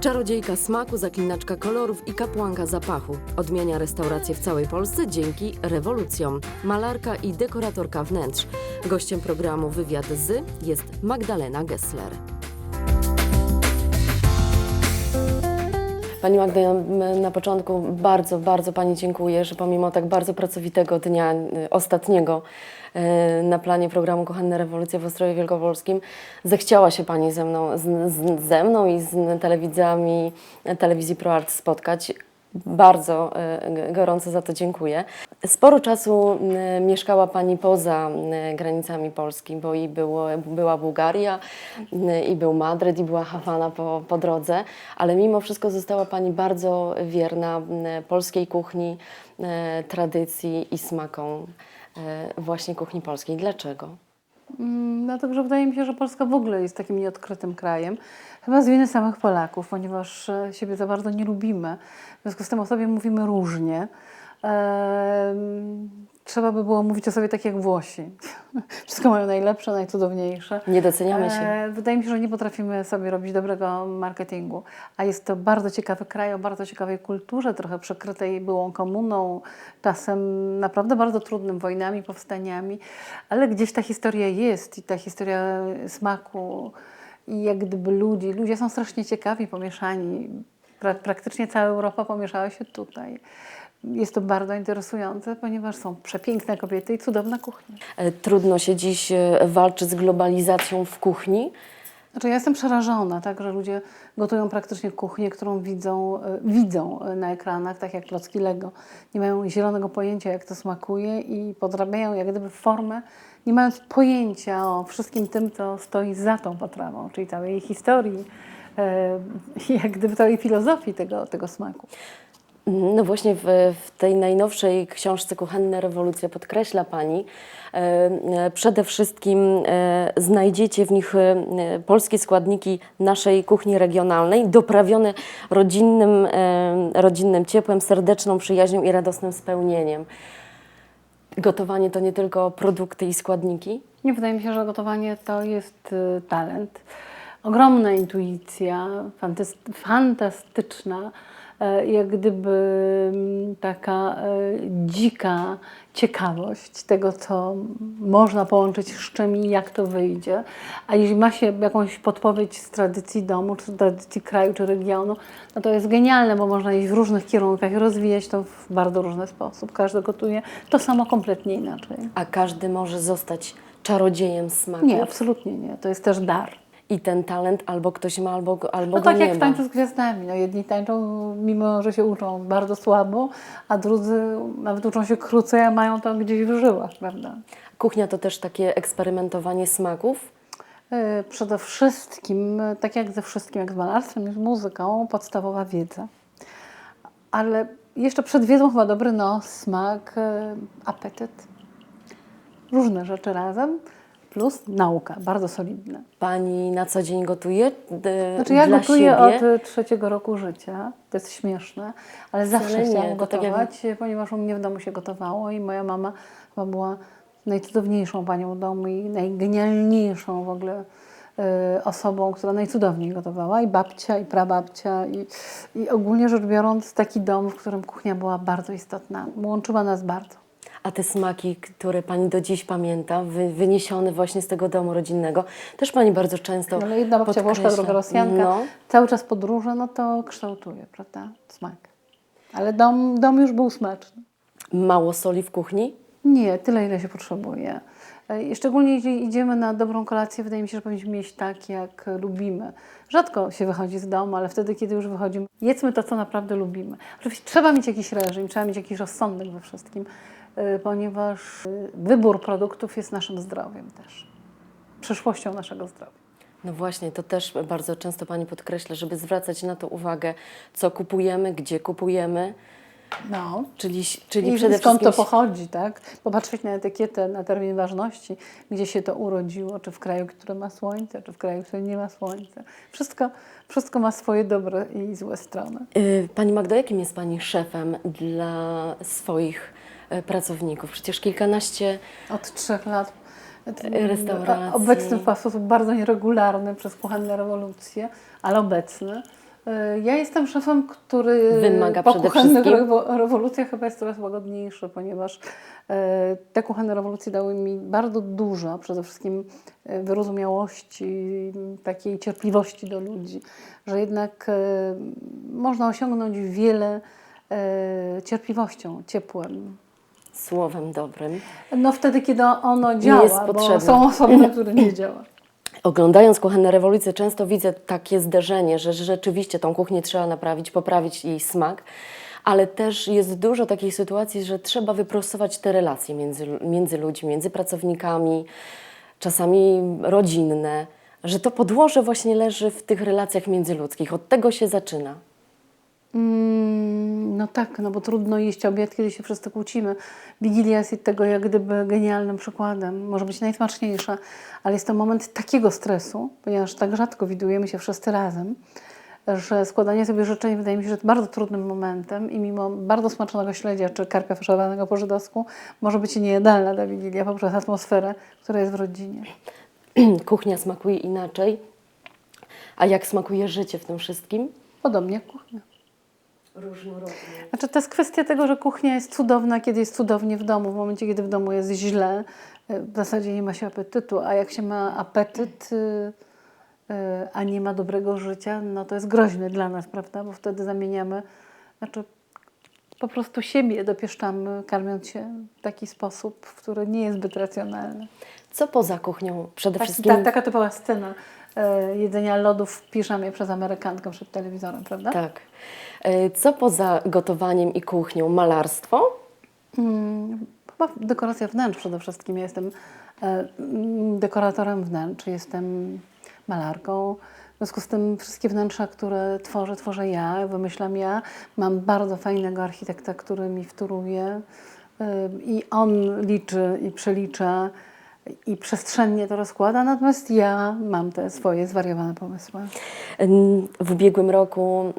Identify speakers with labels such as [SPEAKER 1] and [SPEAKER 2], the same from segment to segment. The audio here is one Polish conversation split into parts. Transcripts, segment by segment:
[SPEAKER 1] Czarodziejka smaku, zaklinaczka kolorów i kapłanka zapachu. Odmienia restauracje w całej Polsce dzięki rewolucjom. Malarka i dekoratorka wnętrz. Gościem programu Wywiad z jest Magdalena Gessler. Pani Magda, ja, m, na początku bardzo, bardzo Pani dziękuję, że pomimo tak bardzo pracowitego dnia, y, ostatniego y, na planie programu Kochane Rewolucje w Ostrowie Wielkopolskim, zechciała się Pani ze mną, z, z, ze mną i z telewidzami telewizji ProArt spotkać. Bardzo g- gorąco za to dziękuję. Sporo czasu y, mieszkała Pani poza y, granicami Polski, bo i było, była Bułgaria, i był Madryt, i była Hawana po, po drodze, ale mimo wszystko została Pani bardzo wierna polskiej kuchni, tradycji i smakom właśnie kuchni polskiej. Dlaczego?
[SPEAKER 2] Mm, Dlatego, że wydaje mi się, że Polska w ogóle jest takim nieodkrytym krajem. Chyba z winy samych Polaków, ponieważ e, siebie za bardzo nie lubimy. W związku z tym o sobie mówimy różnie. Trzeba by było mówić o sobie tak jak Włosi. Wszystko mają najlepsze, najcudowniejsze.
[SPEAKER 1] Nie doceniamy się.
[SPEAKER 2] E, Wydaje mi się, że nie potrafimy sobie robić dobrego marketingu. A jest to bardzo ciekawy kraj o bardzo ciekawej kulturze, trochę przykrytej byłą komuną, czasem naprawdę bardzo trudnym wojnami, powstaniami, ale gdzieś ta historia jest i ta historia smaku i jak gdyby ludzi. Ludzie są strasznie ciekawi, pomieszani. Pra praktycznie cała Europa pomieszała się tutaj. Jest to bardzo interesujące, ponieważ są przepiękne kobiety i cudowna kuchnia.
[SPEAKER 1] E, Trudno się dziś e, walczy z globalizacją w kuchni.
[SPEAKER 2] Znaczy ja jestem przerażona, tak, że ludzie gotują praktycznie kuchnię, którą widzą, e, widzą na ekranach, tak jak klocki Lego. Nie mają zielonego pojęcia, jak to smakuje i podrabiają jak gdyby formę, nie mając pojęcia o wszystkim tym, co stoi za tą potrawą, czyli całej jej historii, jak gdyby całej filozofii tego, tego smaku.
[SPEAKER 1] No właśnie w, w tej najnowszej książce Kuchenne Rewolucje podkreśla Pani, e, e, przede wszystkim e, znajdziecie w nich e, polskie składniki naszej kuchni regionalnej, doprawione rodzinnym, e, rodzinnym ciepłem, serdeczną przyjaźnią i radosnym spełnieniem. Gotowanie to nie tylko produkty i składniki?
[SPEAKER 2] Nie wydaje mi się, że gotowanie to jest y, talent. Ogromna intuicja, fantastyczna, jak gdyby mm, taka e, dzika ciekawość tego, co można połączyć z czym i jak to wyjdzie. A jeśli ma się jakąś podpowiedź z tradycji domu, czy tradycji kraju, czy regionu, no to jest genialne, bo można iść w różnych kierunkach i rozwijać to w bardzo różny sposób. Każdy gotuje to samo kompletnie inaczej.
[SPEAKER 1] A każdy może zostać czarodziejem smaku.
[SPEAKER 2] Nie, absolutnie nie. To jest też dar.
[SPEAKER 1] I ten talent albo ktoś ma, albo, albo
[SPEAKER 2] No
[SPEAKER 1] go
[SPEAKER 2] tak
[SPEAKER 1] nie
[SPEAKER 2] jak w tańcu z gwiazdami. No, jedni tańczą, mimo że się uczą bardzo słabo, a drudzy nawet uczą się krócej, a mają to gdzieś w żyłach, prawda?
[SPEAKER 1] Kuchnia to też takie eksperymentowanie smaków.
[SPEAKER 2] Yy, Przede wszystkim, tak jak ze wszystkim, jak z malarstwem z muzyką, podstawowa wiedza. Ale jeszcze przed wiedzą chyba dobry nos, smak, yy, apetyt. Różne rzeczy razem, plus nauka, bardzo solidna.
[SPEAKER 1] Pani na co dzień gotuje? D-
[SPEAKER 2] Znaczy ja
[SPEAKER 1] dla
[SPEAKER 2] gotuję
[SPEAKER 1] siebie?
[SPEAKER 2] od trzeciego roku życia, to jest śmieszne, ale
[SPEAKER 1] Wcale
[SPEAKER 2] zawsze
[SPEAKER 1] nie,
[SPEAKER 2] chciałam
[SPEAKER 1] to tak
[SPEAKER 2] gotować, ponieważ u mnie w domu się gotowało i moja mama chyba była najcudowniejszą panią w domu i najgenialniejszą w ogóle y, osobą, która najcudowniej gotowała i babcia, i prababcia i, i ogólnie rzecz biorąc taki dom, w którym kuchnia była bardzo istotna, łączyła nas bardzo.
[SPEAKER 1] A te smaki, które Pani do dziś pamięta, wy, wyniesione właśnie z tego domu rodzinnego, też Pani bardzo często
[SPEAKER 2] Ale jedna babcia Włoszka,
[SPEAKER 1] podkreśla.
[SPEAKER 2] druga Rosjanka,
[SPEAKER 1] No,
[SPEAKER 2] cały czas podróże, no to kształtuje, prawda, smak. Ale dom, dom już był smaczny.
[SPEAKER 1] mało soli w kuchni?
[SPEAKER 2] Nie, tyle ile się potrzebuje. E, i Szczególnie jeśli idziemy na dobrą kolację, wydaje mi się, że powinniśmy mieć tak, jak lubimy. Rzadko się wychodzi z domu, ale wtedy, kiedy już wychodzimy, jedzmy to, co naprawdę lubimy. Oczywiście trzeba mieć jakiś reżim, trzeba mieć jakiś rozsądek we wszystkim, ponieważ e, wybór produktów jest naszym zdrowiem też. Przyszłością naszego zdrowia.
[SPEAKER 1] No właśnie, to też bardzo często Pani podkreśla, żeby zwracać na to uwagę, co kupujemy, gdzie kupujemy,
[SPEAKER 2] No.
[SPEAKER 1] czyli, czyli
[SPEAKER 2] I
[SPEAKER 1] przede
[SPEAKER 2] skąd
[SPEAKER 1] wszystkim...
[SPEAKER 2] to pochodzi, tak? Popatrzeć na etykietę, na termin ważności, gdzie się to urodziło, czy w kraju, który ma słońce, czy w kraju, który nie ma słońca. Wszystko, wszystko ma swoje dobre i złe strony.
[SPEAKER 1] Y, Pani Magdo, jakim jest Pani szefem dla swoich e, pracowników? Przecież kilkanaście
[SPEAKER 2] Od trzech lat
[SPEAKER 1] Restauracji.
[SPEAKER 2] Obecny w sposób bardzo nieregularny przez kuchenne rewolucje, ale obecny. E, Ja jestem szefem, który
[SPEAKER 1] Wymaga
[SPEAKER 2] po kuchennych
[SPEAKER 1] wszystkim.
[SPEAKER 2] rewo- rewolucjach chyba jest coraz łagodniejszy, ponieważ e, te kuchenne rewolucje dały mi bardzo dużo, przede wszystkim e, wyrozumiałości, takiej cierpliwości do ludzi, że jednak e, można osiągnąć wiele e, cierpliwością, ciepłem.
[SPEAKER 1] Słowem dobrym.
[SPEAKER 2] No wtedy, kiedy ono działa,
[SPEAKER 1] jest
[SPEAKER 2] bo są osoby, na które nie działa.
[SPEAKER 1] Oglądając kuchenne rewolucje, często widzę takie zderzenie, że rzeczywiście tą kuchnię trzeba naprawić, poprawić jej smak, ale też jest dużo takich sytuacji, że trzeba wyprostować te relacje między, między ludźmi, między pracownikami, czasami rodzinne, że to podłoże właśnie leży w tych relacjach międzyludzkich. Od tego się zaczyna.
[SPEAKER 2] Mm, No tak, no bo trudno jeść obiad, kiedy się wszyscy kłócimy. Wigilia jest tego jak gdyby genialnym przykładem. Może być najsmaczniejsza, ale jest to moment takiego stresu, ponieważ tak rzadko widujemy się wszyscy razem, że składanie sobie życzeń wydaje mi się, że jest bardzo trudnym momentem i mimo bardzo smacznego śledzia czy karpia faszowanego po żydowsku może być niejadalna ta Wigilia poprzez atmosferę, która jest w rodzinie.
[SPEAKER 1] Kuchnia smakuje inaczej. A jak smakuje życie w tym wszystkim?
[SPEAKER 2] Podobnie jak kuchnia.
[SPEAKER 1] Różnorodnie.
[SPEAKER 2] Znaczy, to jest kwestia tego, że kuchnia jest cudowna, kiedy jest cudownie w domu. W momencie, kiedy w domu jest źle, y, w zasadzie nie ma się apetytu, a jak się ma apetyt, y, y, a nie ma dobrego życia, no to jest groźne dla nas, prawda? Bo wtedy zamieniamy, znaczy po prostu siebie dopieszczamy, karmiąc się w taki sposób, który nie jest zbyt racjonalny.
[SPEAKER 1] Co poza kuchnią przede wszystkim?
[SPEAKER 2] ta, taka typowa scena jedzenia lodów w piżamie przez Amerykankę przed telewizorem, prawda?
[SPEAKER 1] Tak. E, Co poza gotowaniem i kuchnią? Malarstwo?
[SPEAKER 2] Mm, Chyba dekoracja wnętrz przede wszystkim. Ja jestem e, mm, dekoratorem wnętrz, jestem malarką. W związku z tym wszystkie wnętrza, które tworzę, tworzę ja, wymyślam ja. Mam bardzo fajnego architekta, który mi wtóruje y, i on liczy i przelicza i przestrzennie to rozkłada, natomiast ja mam te swoje zwariowane pomysły.
[SPEAKER 1] W ubiegłym roku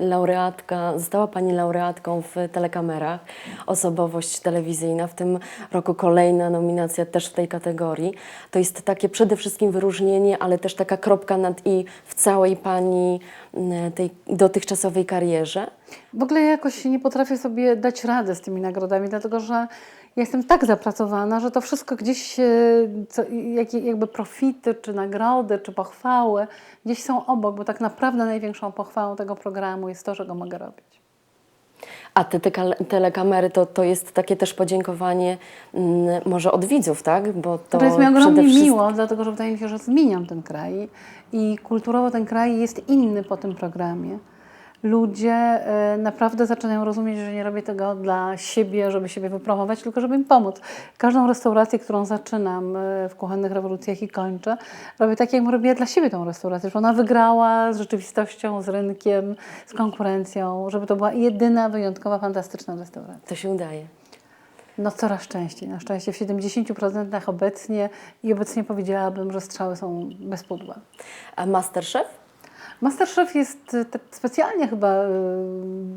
[SPEAKER 1] laureatka, została Pani laureatką w telekamerach, osobowość telewizyjna. W tym roku kolejna nominacja też w tej kategorii. To jest takie przede wszystkim wyróżnienie, ale też taka kropka nad i w całej Pani tej dotychczasowej karierze.
[SPEAKER 2] W ogóle ja jakoś nie potrafię sobie dać rady z tymi nagrodami, dlatego że ja jestem tak zapracowana, że to wszystko gdzieś, e, co, jak, jakby profity, czy nagrody, czy pochwały, gdzieś są obok, bo tak naprawdę największą pochwałą tego programu jest to, że go mogę robić.
[SPEAKER 1] A te, telekamery to, to jest takie też podziękowanie mm, może od widzów, tak? Bo to,
[SPEAKER 2] To, jest mi ogromnie
[SPEAKER 1] wszystkim-
[SPEAKER 2] miło, dlatego że wydaje mi się, że zmieniam ten kraj i kulturowo ten kraj jest inny po tym programie. Ludzie e, naprawdę zaczynają rozumieć, że nie robię tego dla siebie, żeby siebie wypromować, tylko żeby im pomóc. Każdą restaurację, którą zaczynam e, w kuchennych rewolucjach i kończę, robię tak, jak robię dla siebie tą restaurację, żeby ona wygrała z rzeczywistością, z rynkiem, z konkurencją, żeby to była jedyna, wyjątkowa, fantastyczna restauracja.
[SPEAKER 1] To się udaje.
[SPEAKER 2] No coraz częściej. Na szczęście w 70% obecnie i obecnie powiedziałabym, że strzały są bez pudła.
[SPEAKER 1] A Masterchef?
[SPEAKER 2] Masterchef jest, tak specjalnie chyba y,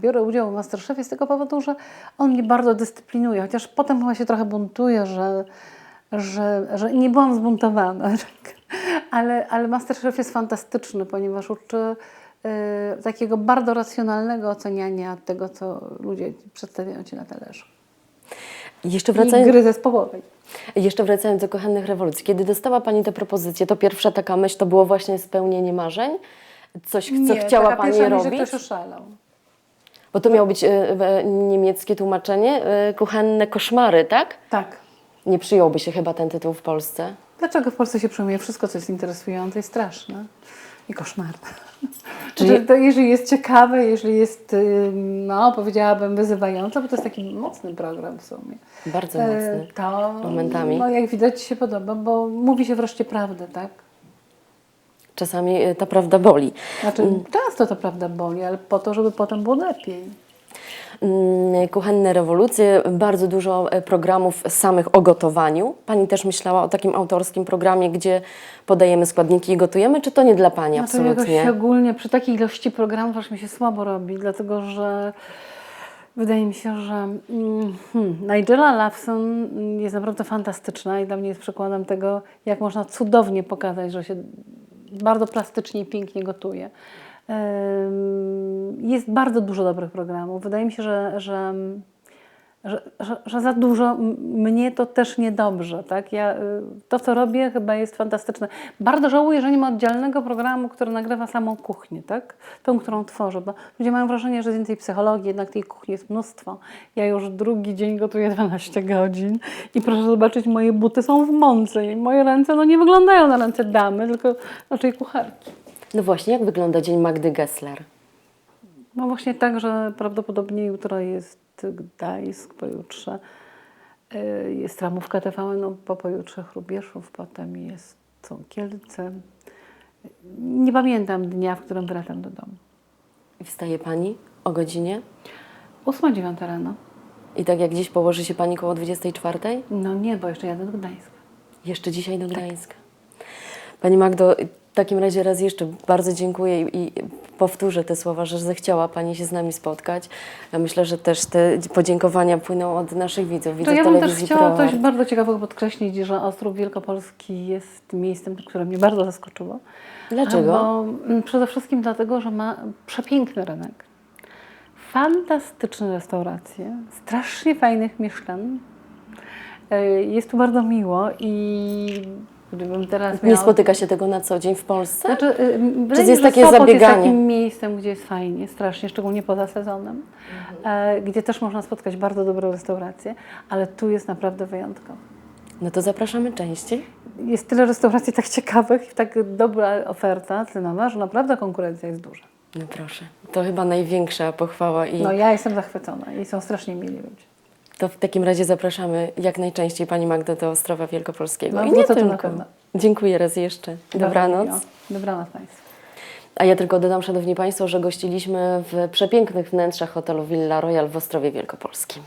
[SPEAKER 2] biorę udział w Masterchefie z tego powodu, że on mnie bardzo dyscyplinuje, chociaż potem chyba się trochę buntuję, że, że, że nie byłam zbuntowana. tak. Ale, ale Masterchef jest fantastyczny, ponieważ uczy y, takiego bardzo racjonalnego oceniania tego, co ludzie przedstawiają Ci na talerzu.
[SPEAKER 1] Jeszcze
[SPEAKER 2] I
[SPEAKER 1] wracając,
[SPEAKER 2] gry zespołowej.
[SPEAKER 1] jeszcze wracając do kochanych rewolucji. Kiedy dostała Pani tę propozycję, to pierwsza taka myśl to było właśnie spełnienie marzeń? Coś, co
[SPEAKER 2] Nie,
[SPEAKER 1] chciała Pani
[SPEAKER 2] pierwsza
[SPEAKER 1] robić?
[SPEAKER 2] że ktoś oszalał.
[SPEAKER 1] Bo to miało być e, e, niemieckie tłumaczenie, e, kuchenne koszmary, tak?
[SPEAKER 2] Tak.
[SPEAKER 1] Nie przyjąłby się chyba ten tytuł w Polsce.
[SPEAKER 2] Dlaczego w Polsce się przyjmuje wszystko, co jest interesujące i straszne i koszmarne?
[SPEAKER 1] Czyli-
[SPEAKER 2] Czyli to, jeżeli jest ciekawe, jeżeli jest, y, no powiedziałabym, wyzywające, bo to jest taki mocny program w sumie.
[SPEAKER 1] Bardzo
[SPEAKER 2] E,
[SPEAKER 1] mocny.
[SPEAKER 2] To,
[SPEAKER 1] momentami.
[SPEAKER 2] no jak widać się podoba, bo mówi się wreszcie prawdę, tak?
[SPEAKER 1] Czasami e, ta prawda boli.
[SPEAKER 2] Znaczy, często to prawda boli, ale po to, żeby potem było lepiej.
[SPEAKER 1] Mm, Kuchenne rewolucje, bardzo dużo e, programów samych o gotowaniu. Pani też myślała o takim autorskim programie, gdzie podajemy składniki i gotujemy, czy to nie dla Pani
[SPEAKER 2] Znaczy jakoś
[SPEAKER 1] absolutnie?
[SPEAKER 2] szczególnie przy takiej ilości programów aż mi się słabo robi, dlatego że wydaje mi się, że mm, hmm, Nigella Lawson jest naprawdę fantastyczna i dla mnie jest przykładem tego, jak można cudownie pokazać, że się bardzo plastycznie i pięknie gotuje. Jest bardzo dużo dobrych programów. Wydaje mi się, że, że, że, że, że za dużo mnie to też niedobrze. Tak? Ja, y, to, co robię, chyba jest fantastyczne. Bardzo żałuję, że nie ma oddzielnego programu, który nagrywa samą kuchnię, tak? tą, którą tworzę, bo ludzie mają wrażenie, że jest więcej psychologii, jednak tej kuchni jest mnóstwo. Ja już drugi dzień gotuję 12 godzin i proszę zobaczyć, moje buty są w mące i moje ręce no, nie wyglądają na ręce damy, tylko raczej kucharki.
[SPEAKER 1] No właśnie, jak wygląda dzień Magdy Gessler?
[SPEAKER 2] No właśnie tak, że prawdopodobnie jutro jest Gdańsk, pojutrze y, jest ramówka TVN, no, po pojutrze Chrubieszów, potem jest, są Kielce. Nie pamiętam dnia, w którym wracam do domu.
[SPEAKER 1] I Wstaje Pani o godzinie?
[SPEAKER 2] Ósma, dziewiąta rano.
[SPEAKER 1] I tak jak dziś położy się Pani koło 24?
[SPEAKER 2] No nie, bo jeszcze jadę do Gdańska.
[SPEAKER 1] Jeszcze dzisiaj do Gdańska. Pani Magdo, w takim razie raz jeszcze bardzo dziękuję i i powtórzę te słowa, że zechciała Pani się z nami spotkać. Ja myślę, że też te podziękowania płyną od naszych widzów,
[SPEAKER 2] To
[SPEAKER 1] widzów
[SPEAKER 2] ja bym też chciała
[SPEAKER 1] ProArt.
[SPEAKER 2] coś bardzo ciekawego podkreślić, że Ostrów Wielkopolski jest miejscem, które mnie bardzo zaskoczyło.
[SPEAKER 1] Dlaczego?
[SPEAKER 2] Bo mm, przede wszystkim dlatego, że ma przepiękny rynek. Fantastyczne restauracje, strasznie fajnych mieszkań. E, Jest tu bardzo miło i gdybym teraz
[SPEAKER 1] Nie
[SPEAKER 2] miała...
[SPEAKER 1] spotyka się tego na co dzień w Polsce?
[SPEAKER 2] Znaczy, y, mi
[SPEAKER 1] jest takie
[SPEAKER 2] Sopot
[SPEAKER 1] zabieganie?
[SPEAKER 2] jest takim miejscem, gdzie jest fajnie, strasznie, szczególnie poza sezonem, e, gdzie też można spotkać bardzo dobre restauracje, ale tu jest naprawdę wyjątkowo.
[SPEAKER 1] No to zapraszamy częściej.
[SPEAKER 2] Jest tyle restauracji tak ciekawych i tak dobra oferta cenowa, że naprawdę konkurencja jest duża.
[SPEAKER 1] No proszę, to chyba największa pochwała i
[SPEAKER 2] No ja jestem zachwycona i są strasznie mili ludzie.
[SPEAKER 1] To w takim razie zapraszamy jak najczęściej Pani Magdo do Ostrowa Wielkopolskiego.
[SPEAKER 2] No,
[SPEAKER 1] I nie
[SPEAKER 2] na
[SPEAKER 1] tylko. Dziękuję raz jeszcze. Dobranoc.
[SPEAKER 2] Miło. Dobranoc Państwu.
[SPEAKER 1] A ja tylko dodam, Szanowni Państwo, że gościliśmy w przepięknych wnętrzach hotelu Villa Royal w Ostrowie Wielkopolskim.